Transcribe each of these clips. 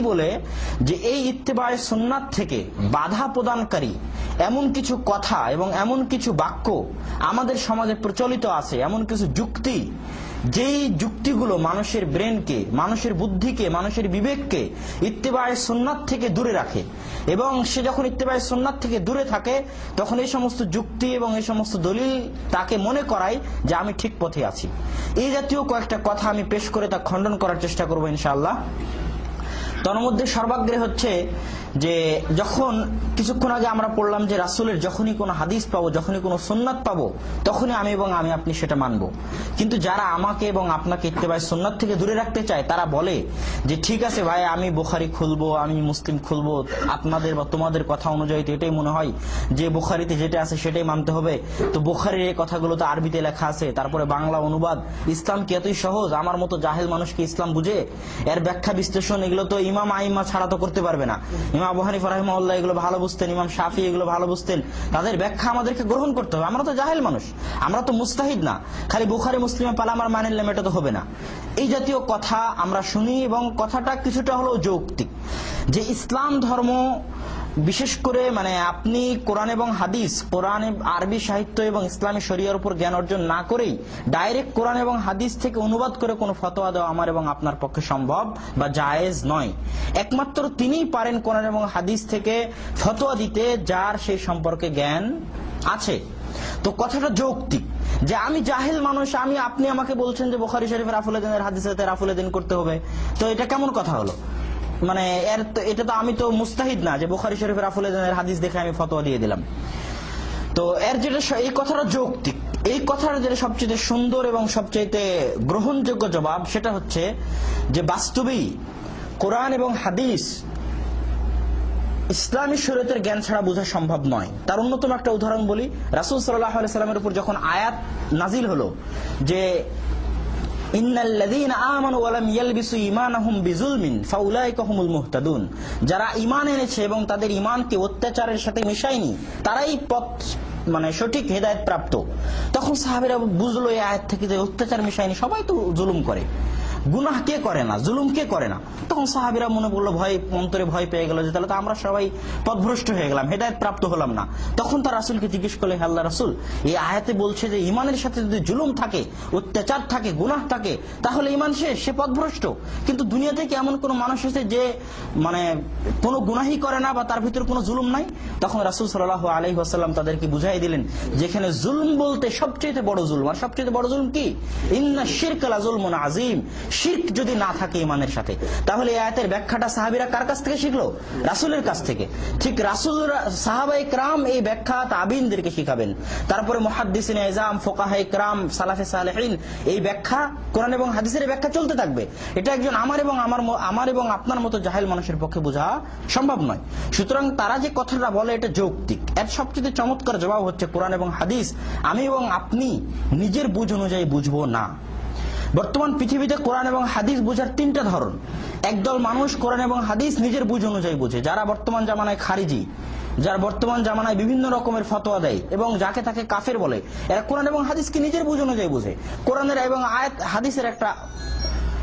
বলে যে এই ইত্তেবায় সুন্নাত থেকে বাধা প্রদানকারী এমন কিছু কথা এবং এমন কিছু বাক্য আমাদের সমাজে প্রচলিত আছে, এমন কিছু যুক্তি, যেই যুক্তিগুলো মানুষের ব্রেনকে, মানুষের বুদ্ধিকে, মানুষের বিবেককে ইত্তেবায় সুন্নাত থেকে দূরে রাখে এবং সে যখন ইত্তেবায় সুন্নাত থেকে দূরে থাকে, তখন এই সমস্ত যুক্তি এবং এই সমস্ত দলিল তাকে মনে করায় যে আমি ঠিক পথে আছি। এই জাতীয় কয়েকটা কথা আমি পেশ করে তা খণ্ডন করার চেষ্টা করব ইনশাআল্লাহ। তন্মধ্যে সর্বাগ্রে হচ্ছে যে যখন কিছুক্ষণ আগে আমরা পড়লাম যে রাসুলের যখনই কোনো হাদিস পাবো, যখনই কোনো সুন্নাত পাবো, তখনই আমি এবং আমি আপনি সেটা মানব। কিন্তু যারা আমাকে এবং আপনাকে ইত্তেবাই সুন্নাত থেকে দূরে রাখতে চায়, তারা বলে যে ঠিক আছে ভাই, আমি বোখারি খুলবো, আমি মুসলিম খুলবো, আপনাদের বা তোমাদের কথা অনুযায়ী তো এটাই মনে হয় যে বোখারিতে যেটা আছে সেটাই মানতে হবে। তো বোখারির এই কথাগুলো তো আরবিতে লেখা আছে, তারপরে বাংলা অনুবাদ। ইসলাম কি এতই সহজ? আমার মতো জাহেল মানুষকে ইসলাম বুঝে? এর ব্যাখ্যা বিশ্লেষণ এগুলো তো ইমাম আইমা ছাড়া তো করতে পারবে না। ইমাম আবু হানিফ এগুলো ভালো বুঝতেন, ইমাম শাফি এগুলো ভালো বুঝতেন। তাদের ব্যাখ্যা আমাদেরকে গ্রহণ করতে হবে। আমরা তো জাহেল মানুষ। আমরা তো মুস্তাহিদ না। খালি বুখারি মুসলিমে পালা আমার মানে নিলাম, এটা তো হবে না। এই জাতীয় কথা আমরা শুনি এবং কথাটা কিছুটা হলো যৌক্তিক। যে ইসলাম ধর্ম বিশেষ করে মানে আপনি কোরআন এবং হাদিস, কোরআন, আরবি সাহিত্য এবং ইসলামী শরিয়ার উপর জ্ঞান অর্জন না করেই ডাইরেক্ট কোরআন এবং হাদিস থেকে অনুবাদ করে কোনো ফতোয়া দেওয়া আমার এবং আপনার পক্ষে সম্ভব বা জায়েজ নয়। একমাত্র তিনিই পারেন কোরআন এবং হাদিস থেকে ফতোয়া দিতে যার সেই সম্পর্কে জ্ঞান আছে। তো কথাটা যৌক্তিক যে আমি জাহেল মানুষ, আমি, আপনি আমাকে বলছেন যে বোখারি শরীফের রাফুলেদিনের হাদিসে রাফুলেদিন করতে হবে। তো এটা কেমন কথা হলো? মানে এর তো- এটা তো আমি তো মুস্তাহিদ না, যে বুখারি শরীফের আফুলের হাদিস দেখে আমি ফতোয়া দিয়ে দিলাম। তো এর যেটা এই কথাটা যৌক্তিক। এই কথার যেটা সবচেয়ে সুন্দর এবং সবচেয়ে গ্রহণযোগ্য জবাব সেটা হচ্ছে যে বাস্তবেই কোরআন এবং হাদিস ইসলামী শরীয়তের জ্ঞান ছাড়া বোঝা সম্ভব নয়। তার অন্যতম একটা উদাহরণ বলি। রাসুল সাল্লাহ সাল্লামের উপর যখন আয়াত নাজিল হলো, যে যারা ঈমান এনেছে এবং তাদের ঈমানকে অত্যাচারের সাথে মিশায়নি, তারাই পথ মানে সঠিক হেদায়েত প্রাপ্ত। তখন সাহাবিরা বুঝলো, এই আয়াত থেকে যে অত্যাচার মিশায়নি, সবাই তো জুলুম করে। গুনাহ কে করে না? জুলুম কে করে না? তখন সাহাবিরা মনে করল ভয়, অন্তরে ভয় পেয়ে গেল যে তাহলে তো আমরা সবাই পথভ্রষ্ট হয়ে গেলাম, হেদায়ত প্রাপ্ত হলাম না। তখন তার রাসুলকে জিজ্ঞেস করলে, "হে আল্লাহ রাসুল, এই আয়াতে বলছে যে ইমানের সাথে যদি জুলুম থাকে, অত্যাচার থাকে, গুনাহ থাকে, তাহলে ইমান শেষ সে পথভ্রষ্ট। কিন্তু দুনিয়া থেকে এমন কোন মানুষ আছে যে মানে কোনো গুনাহি করে না বা তার ভিতরে কোনো জুলুম নাই? তখন রাসুল সাল্লাহ আলহি আসাল্লাম তাদেরকে বুঝাই দিলেন, যেখানে জুলুম বলতে সবচেয়ে বড় জুলুম, আর সবচেয়ে বড় জুলুম কি? ইন্না শিরক আলা জুলমুন আজিম শিরক যদি না থাকে ইমানের সাথে, তাহলে আয়াতের ব্যাখ্যাটা সাহাবিরা কার কাছ থেকে শিখলো? রাসূলের কাছ থেকে। ঠিক রাসূল সাহাবাই ক্রাম এই ব্যাখ্যা তাবিনদেরকে শিখাবেন। তারপরে মুহাদ্দিসিন এজাম ফোকাহাই ক্রাম, সালাফে সালেহিন এই ব্যাখ্যা কোরআন এবং হাদিসের ব্যাখ্যা চলতে থাকবে। এটা একজন আমার এবং আমার আমার এবং আপনার মতো জাহেল মানুষের পক্ষে বোঝা সম্ভব নয়। সুতরাং তারা যে কথাটা বলে এটা যৌক্তিক। এর সবচেয়ে চমৎকার জবাব হচ্ছে কোরআন এবং হাদিস, আমি এবং আপনি নিজের বুঝ অনুযায়ী বুঝব না। বর্তমান পৃথিবীতে কোরআন এবং হাদিস বোঝার তিনটা ধরন। একদল মানুষ কোরআন এবং হাদিস নিজের বুঝ অনুযায়ী বোঝে, যারা বর্তমান জামানায় খারিজি, যার বর্তমান জামানায় বিভিন্ন রকমের ফতোয়া দেয় এবং যাকে তাকে কাফের বলে। এরা কোরআন এবং হাদিসকে নিজের বুঝ অনুযায়ী বোঝে। কোরআনের এবং আয়াত, হাদিসের একটা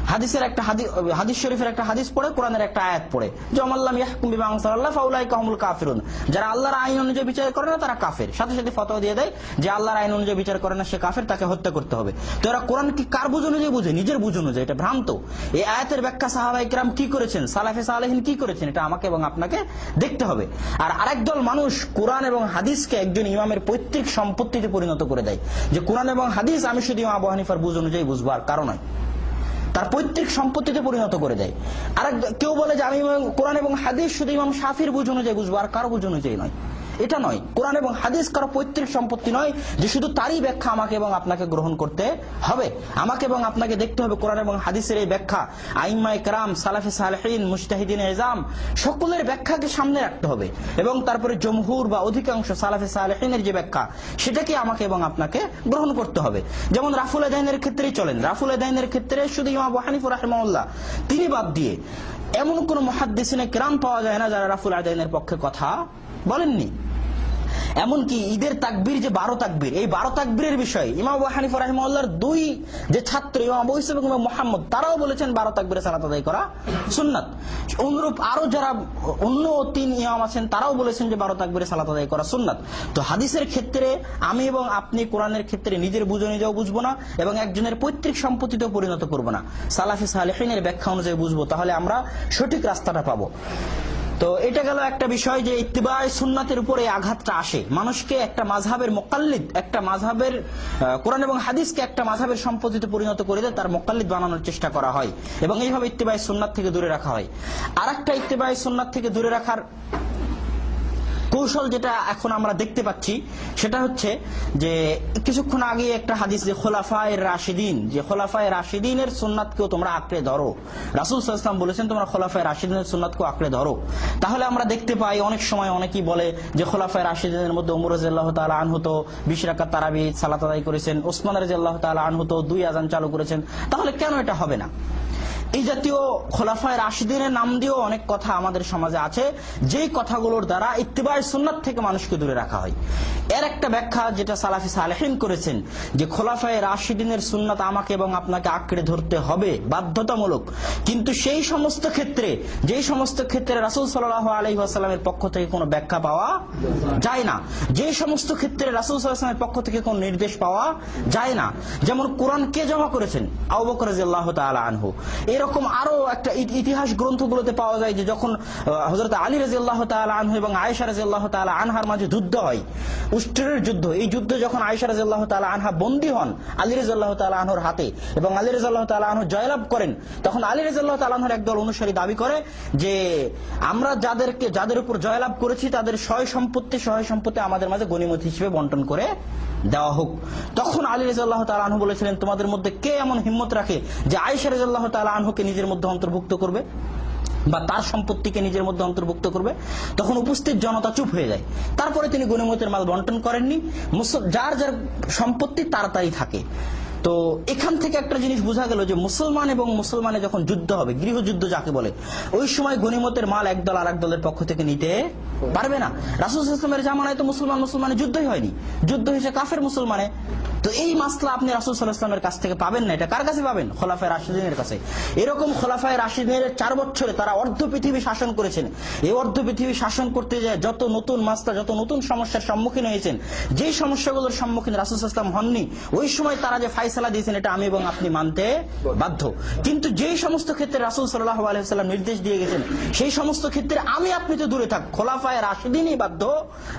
হাদিসের একটা হাদি- হাদিস শরীফের একটা হাদিস পড়ে, কোরআনের একটা আয়াত পড়ে। যে আমাল্লাম ইয়াহকুম বিমা আনসালাল্লাহ ফাউলাইকা হুমুল কাফিরুন। যারা আল্লাহর আইন অনুযায়ী বিচার করে না, তারা কাফের। সাথে সাথে ফতোয়া দিয়ে দেয় যে আল্লাহর আইন অনুযায়ী বিচার করে না, সে কাফের, তাকে হত্যা করতে হবে। তো এরা কোরআন কি কার বুঝ অনুযায়ী বুঝে? নিজের বুঝ অনুযায়ী, এটা ভ্রান্ত। এই আয়াতের ব্যাখ্যা সাহাবাই কিরাম কি করেছেন? সালাফে সালেহিন কি করেছেন? এটা আমাকে এবং আপনাকে দেখতে হবে। আর আরেক দল মানুষ কোরআন এবং হাদিসকে একজন ইমামের পৈতৃক সম্পত্তিতে পরিণত করে দেয়। যে কোরআন এবং হাদিস আমি শুধু আবু হানিফার বুঝ অনুযায়ী বুঝব, আর কারণ নয়। তার পৈতৃক সম্পত্তিতে পরিণত করে দেয়। আর কেউ বলে যে আমি কোরআন এবং হাদিস শুধু ইমাম সাফির বুঝ অনুযায়ী বুঝব, আর কারও বুঝ অনুযায়ী নয়। এটা নয়। কোরআন এবং হাদিস কারও পৈতৃক সম্পত্তি নয় যে শুধু তারই ব্যাখ্যা আমাকে এবং আপনাকে গ্রহণ করতে হবে। আমাকে এবং আপনাকে দেখতে হবে কোরআন এবং হাদিসের এই ব্যাখ্যা। আইম্মাই কারাম সালাফে সালেহিন মুস্তাহিদিন এজাম, সকলের ব্যাখ্যাকে সামনে রাখতে হবে এবং তারপরে জমহুর বা অধিকাংশ সালাফে সালেহিনের যে ব্যাখ্যা, সেটাকে আমাকে এবং আপনাকে গ্রহণ করতে হবে। যেমন রাফুল আদাইনের ক্ষেত্রেই চলেন। রাফুল আদাইনের ক্ষেত্রে শুধু ইমাম হানিফুর রাহিমাহুল্লাহ, তিনি বাদ দিয়ে এমন কোন মহাদ্দিসিনে কিরাম পাওয়া যায় না যারা রাফুল আদাইনের পক্ষে কথা বলেননি। এমনকি ঈদের তাকবীর যে বারো তাকবীর, এই বারো তাকবীরের বিষয়ে ইমাম আবু রাহিমাল্লাহর দুই যে ছাত্র, ইমাম ইসলাম মোহাম্মদ, তারাও বলেছেন বারো তাকবীরে সালাত আদায় করা সুন্নাত। অনুরূপ আরও যারা অন্য তিন ইমাম আছেন, তারাও বলেছেন যে বারো তাকবীরে সালাত আদায় করা সুন্নাত। তো হাদিসের ক্ষেত্রে আমি এবং আপনি কোরআনের ক্ষেত্রে নিজের বুঝে, নিজেও বুঝব না এবং একজনের পৈতৃক সম্পত্তিতেও পরিণত করব না। সালাফি সালেহিনের ব্যাখ্যা অনুযায়ী বুঝব, তাহলে আমরা সঠিক রাস্তাটা পাবো। তো এটা গেল একটা বিষয় যে ইত্তিবায় সুন্নাতের উপরে আঘাতটা আসে। মানুষকে একটা মাঝহের মোকাল্লিদ, একটা মাঝহের কোরআন এবং হাদিসকে একটা মাঝহের সম্পত্তিতে পরিণত করে দেয়, তার মোকাল্লিদ বানানোর চেষ্টা করা হয়। এবং এইভাবে ইত্তিবায় সুন্নাত থেকে দূরে রাখা হয়। আর একটা ইত্তিবায় সুন্নাত থেকে দূরে রাখার কৌশল যেটা এখন আমরা দেখতে পাচ্ছি, সেটা হচ্ছে যে কিছুক্ষণ আগে একটা হাদিস যে খোলাফায় রাশিদিন, যে খোলাফায় রাশিদিনের সুন্নাতকেও তোমরা আঁকড়ে ধরো। রাসুল সাল্লাম বলেছেন, তোমরা খোলাফায় রাশিদিনের সুন্নাতকেও আঁকড়ে ধরো। তাহলে আমরা দেখতে পাই, অনেক সময় অনেকেই বলে যে খোলাফায় রাশিদিনের মধ্যে উমর রাজিয়াল্লাহ তাআলা আনহু তো বিশ রাকাত তারাবি সালাত আদায় করেছেন, ওসমান রাজিয়াল্লাহ তাআলা আনহু তো দুই আজান চালু করেছেন। তাহলে কেন এটা হবে না? এই জাতীয় খোলাফায় রাশিদিনের নাম দিয়েও অনেক কথা আমাদের সমাজে আছে। যেই কথাগুলোর দ্বারা ইত্তিবায় সুন্নাত থেকে মানুষকে দূরে রাখা হয়। এর একটা ব্যাখ্যা যেটা সালাফি সালেহিন করেছেন, যে খোলাফায় রাশিদিনের সুন্নাত আমাকে এবং আপনাকে আঁকড়ে ধরতে হবে, বাধ্যতামূলক। কিন্তু সেই সমস্ত ক্ষেত্রে, যেই সমস্ত ক্ষেত্রে রাসুল সাল্লাহ আলহিহাস্লামের পক্ষ থেকে কোনো ব্যাখ্যা পাওয়া যায় না। যে সমস্ত ক্ষেত্রে রাসুল সাল্লাহামের পক্ষ থেকে কোনো নির্দেশ পাওয়া যায় না। যেমন কোরআন কে জমা করেছেন আবু বকর রাদিয়াল্লাহু তাআলা আনহু। এরকম আরও একটা ইতি- ইতিহাস গ্রন্থগুলোতে পাওয়া যায় যে যখন হজরত আলী রাজিয়াল্লাহ তাআলা আনহু এবং আয়েশা রাজিয়াল্লাহ তাআলা আনহার মাঝে যুদ্ধ হয়, উষ্ট্রের যুদ্ধ। এই যুদ্ধে যখন আয়েশা রাজিয়াল্লাহ তাআলা আনহা বন্দী হন আলী রাজিয়াল্লাহ তাআলা আনহুর হাতে এবং আলী রাজিয়াল্লাহ তাআলা আনহু জয়লাভ করেন, তখন আলী রাজিয়াল্লাহ তাআলা আনহুর একদল অনুসারী দাবি করে যে আমরা যাদেরকে, যাদের উপর জয়লাভ করেছি তাদের সয় সম্পত্তি সহায় সম্পত্তি আমাদের মাঝে গণিমত হিসেবে বন্টন করে দেওয়া হোক। তখন আলী রাজাল্লাহ তাল আনহু বলেছিলেন, তোমাদের মধ্যে কে এমন হিম্মত রাখে যে আয়সা রাজাল্লাহ তাল আনহুকে নিজের মধ্যে অন্তর্ভুক্ত করবে বা তার সম্পত্তিকে নিজের মধ্যে অন্তর্ভুক্ত করবে? তখন উপস্থিত জনতা চুপ হয়ে যায়। তারপরে তিনি গুণমতের মাল বন্টন করেননি। যার যার সম্পত্তি তার তাই থাকে। তো এখান থেকে একটা জিনিস বোঝা গেল যে মুসলমান এবং মুসলমানে যখন যুদ্ধ হবে, গৃহযুদ্ধ যাকে বলে, ওই সময় গণিমতের মাল একদল আর এক দলের পক্ষ থেকে নিতে পারবে না। রাসুল ইসলামের জামানায় তো মুসলমান মুসলমানের যুদ্ধই হয়নি। যুদ্ধ হয়েছে কাফের মুসলমানে। তো এই মাসলা আপনি রাসুল সাল্লাহ ইসলামের কাছ থেকে পাবেন না, এটা কার কাছে পাবেন? খোলাফায় রাশিদিনের কাছে। এরকম খোলাফায় রাশিদিনের চার বছরে তারা অর্ধ পৃথিবী শাসন করেছেন। এই অর্ধ পৃথিবী শাসন করতে যায় যত নতুন মাসলা, যত নতুন সমস্যার সম্মুখীন হয়েছেন, যেই সমস্যাগুলোর সম্মুখীন রাসুল ইসলাম হননি, ওই সময় তারা যে ফাইসালা দিয়েছেন, এটা আমি এবং আপনি মানতে বাধ্য। কিন্তু যেই সমস্ত ক্ষেত্রে রাসুল সাল্লাহ আলহিহাল্লাম নির্দেশ দিয়ে গেছেন, সেই সমস্ত ক্ষেত্রে আমি আপনি তো দূরে থাক, খোলাফায় রাশিদিনই বাধ্য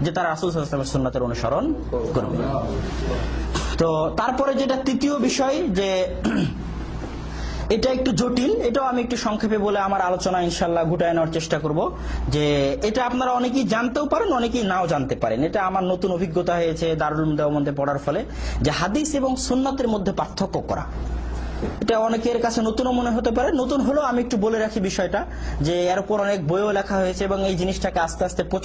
যে তারা রাসুল সাল্লাহামের সুন্নাতের অনুসরণ করবে। তো তারপরে যেটা তৃতীয় বিষয়, যে এটা একটু জটিল, এটাও আমি একটু সংক্ষেপে বলে আমার আলোচনা ইনশাল্লাহ গুটায় নেওয়ার চেষ্টা করব যে এটা আপনারা অনেকেই জানতেও পারেন, অনেকেই নাও জানতে পারেন। এটা আমার নতুন অভিজ্ঞতা হয়েছে দারুল দেওয়ার পড়ার ফলে যে হাদিস এবং সুন্নাতের মধ্যে পার্থক্য করা। এটা অনেকের কাছে নতুনও মনে হতে পারে। নতুন হলেও আমি একটু বলে রাখি বিষয়টা যে এর উপর অনেক বইও লেখা হয়েছে এবং এই জিনিসটাকে আস্তে আস্তে